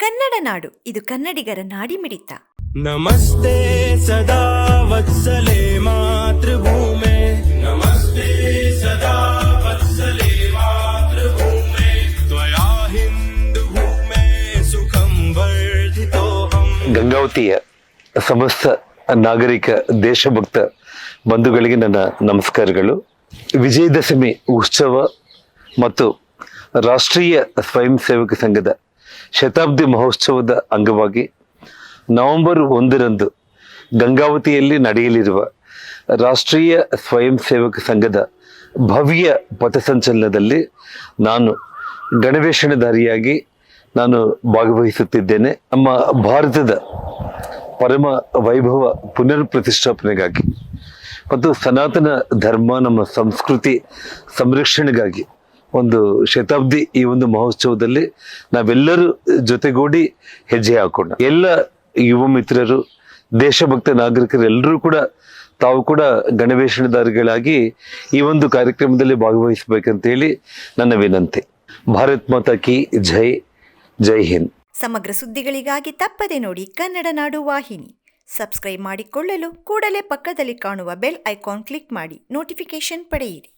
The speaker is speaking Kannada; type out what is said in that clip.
ಕನ್ನಡ ನಾಡು ಇದು ಕನ್ನಡಿಗರ ನಾಡಿ ಮಿಡಿತ ನಮಸ್ತೆ ಸದಾ ವತ್ಸಲೆ ಮಾತೃಭೂಮೆ. ನಮಸ್ತೆ ಸದಾ ವತ್ಸಲೆ ತ್ವಯಾ ಸುಖಂ ಗಂಗಾವತಿಯ ಸಮಸ್ತ ನಾಗರಿಕ ದೇಶಭಕ್ತ ಬಂಧುಗಳಿಗೆ ನನ್ನ ನಮಸ್ಕಾರಗಳು. ವಿಜಯದಶಮಿ ಉತ್ಸವ ಮತ್ತು ರಾಷ್ಟ್ರೀಯ ಸ್ವಯಂ ಸೇವಕ ಸಂಘದ ಶತಾಬ್ದಿ ಮಹೋತ್ಸವದ ಅಂಗವಾಗಿ ನವೆಂಬರ್ ಒಂದರಂದು ಗಂಗಾವತಿಯಲ್ಲಿ ನಡೆಯಲಿರುವ ರಾಷ್ಟ್ರೀಯ ಸ್ವಯಂ ಸೇವಕ ಸಂಘದ ಭವ್ಯ ಪಥಸಂಚಲನದಲ್ಲಿ ನಾನು ಗಣವೇಷಣಧಾರಿಯಾಗಿ ನಾನು ಭಾಗವಹಿಸುತ್ತಿದ್ದೇನೆ. ನಮ್ಮ ಭಾರತದ ಪರಮ ವೈಭವ ಪುನರ್ ಪ್ರತಿಷ್ಠಾಪನೆಗಾಗಿ ಮತ್ತು ಸನಾತನ ಧರ್ಮ, ನಮ್ಮ ಸಂಸ್ಕೃತಿ ಸಂರಕ್ಷಣೆಗಾಗಿ ಒಂದು ಶತಾಬ್ದಿ ಈ ಒಂದು ಮಹೋತ್ಸವದಲ್ಲಿ ನಾವೆಲ್ಲರೂ ಜೊತೆಗೂಡಿ ಹೆಜ್ಜೆ ಹಾಕೋಣ. ಎಲ್ಲ ಯುವ ಮಿತ್ರರು, ದೇಶಭಕ್ತ ನಾಗರಿಕರು ಎಲ್ಲರೂ ಕೂಡ ತಾವು ಕೂಡ ಗಣವೇಷಣದಾರಿಗಳಾಗಿ ಈ ಒಂದು ಕಾರ್ಯಕ್ರಮದಲ್ಲಿ ಭಾಗವಹಿಸಬೇಕಂತೇಳಿ ನನ್ನ ವಿನಂತಿ. ಭಾರತ್ ಮಾತಾ ಕಿ ಜೈ ಜೈ ಹಿಂದ್. ಸಮಗ್ರ ಸುದ್ದಿಗಳಿಗಾಗಿ ತಪ್ಪದೆ ನೋಡಿ ಕನ್ನಡ ನಾಡು ವಾಹಿನಿ. ಸಬ್ಸ್ಕ್ರೈಬ್ ಮಾಡಿಕೊಳ್ಳಲು ಕೂಡಲೇ ಪಕ್ಕದಲ್ಲಿ ಕಾಣುವ ಬೆಲ್ ಐಕಾನ್ ಕ್ಲಿಕ್ ಮಾಡಿ ನೋಟಿಫಿಕೇಶನ್ ಪಡೆಯಿರಿ.